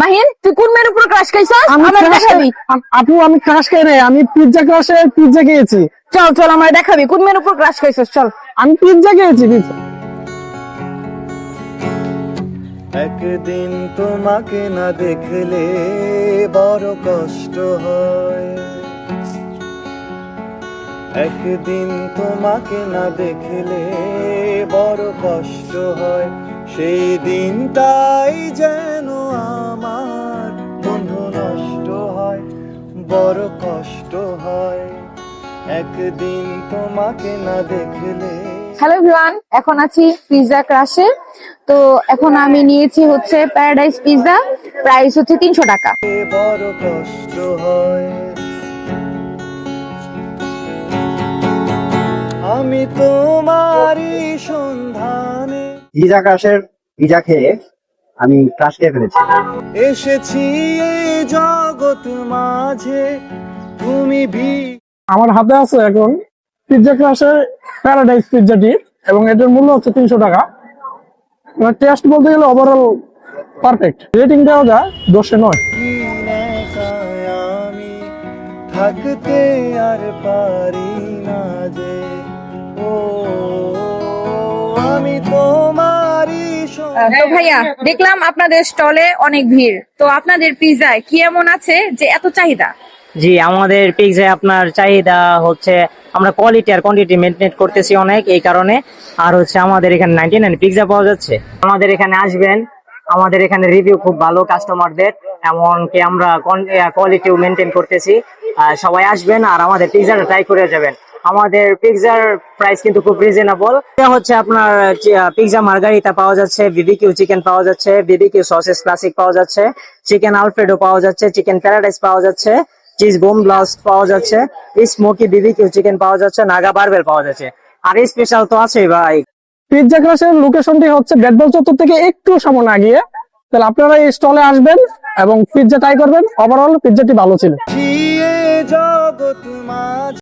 মাহিন তুই কোন মেয়ের উপর ক্রাশ খাইছস? আমার দেখাবি। আপু আমি ক্রাশ খাই নাই আমি পিৎজা ক্রাশে পিৎজা খেয়েছি। চল চল আমার দেখাবি। কোন মেয়ের উপর ক্রাশ খাইছস? চল। আমি পিৎজা খেয়েছি pizza। একদিন তোমাকে না দেখলে বড় কষ্ট হয়। একদিন তোমাকে না দেখলে বড় কষ্ট হয়। সেই দিনটাই বড় কষ্ট হয়। একদিন তোমাকে না দেখলে। হ্যালো এভরিওয়ান এখন আছি পিৎজা ক্রাশে তো এখন আমি নিয়েছি হচ্ছে প্যারাডাইস পিৎজা প্রাইস হচ্ছে তিনশো টাকা। বড় কষ্ট হয়। আমি তোমারই সন্ধানে। পিজা ক্রাশের পিজা খেয়ে আমি ক্রাশ খেয়ে ফেলেছি। এসেছি এই জগৎ মাঝে তুমি ভি আমার হাতে আছে এখন পিৎজা ক্রাশের প্যারাডাইস পিৎজাটি এবং এটার মূল্য হচ্ছে তিনশো টাকা। টেস্ট বলতে গেলে ওভারঅল পারফেক্ট রেটিং দেওয়া যায় দোষে নয়। আমি থাকতে আর পারি না যে ও আমি তো ভাইয়া, দেখলাম আপনাদের স্টলে অনেক ভিড়। তো আপনাদের পিৎজায় কি এমন আছে যে এত চাহিদা? জি, আমাদের পিৎজায় আপনার চাহিদা হচ্ছে, আমরা কোয়ালিটি আর কোয়ান্টিটি মেনটেন করতেছি অনেক, এই কারণে। আর হচ্ছে আমাদের এখানে নাইনটি নাইন পিৎজা পাওয়া যাচ্ছে। আমাদের এখানে আসবেন, আমাদের এখানে রিভিউ খুব ভালো কাস্টমারদের এমনকি আমরা কোয়ালিটিও মেনটেন করতেছি। সবাই আসবেন আর আমাদের পিৎজাটা ট্রাই করে যাবেন। আমাদের পিৎজার প্রাইস কিন্তু খুব রিজনেবল এটা হচ্ছে আপনার পিৎজা মার্গারিতা পাওয়া যাচ্ছে বিবিকিউ চিকেন পাওয়া যাচ্ছে বিবিকিউ সসেস ক্লাসিক পাওয়া যাচ্ছে চিকেন আলফ্রেডো পাওয়া যাচ্ছে চিকেন প্যারাডাইস পাওয়া যাচ্ছে চিজ বোম ব্লাস্ট পাওয়া যাচ্ছে স্মোকি বিবিকিউ চিকেন পাওয়া যাচ্ছে নাগা বারবেল পাওয়া যাচ্ছে। আর স্পেশাল তো আছে ভাই। পিৎজা ক্রাশের লোকেশনটি হচ্ছে ব্যাটবল চত্বর থেকে একটু সামনে আগিয়ে। তাহলে আপনারা এই স্টলে আসবেন এবং পিৎজা ট্রাই করবেন। ওভারঅল পিৎজাটি ভালো ছিল।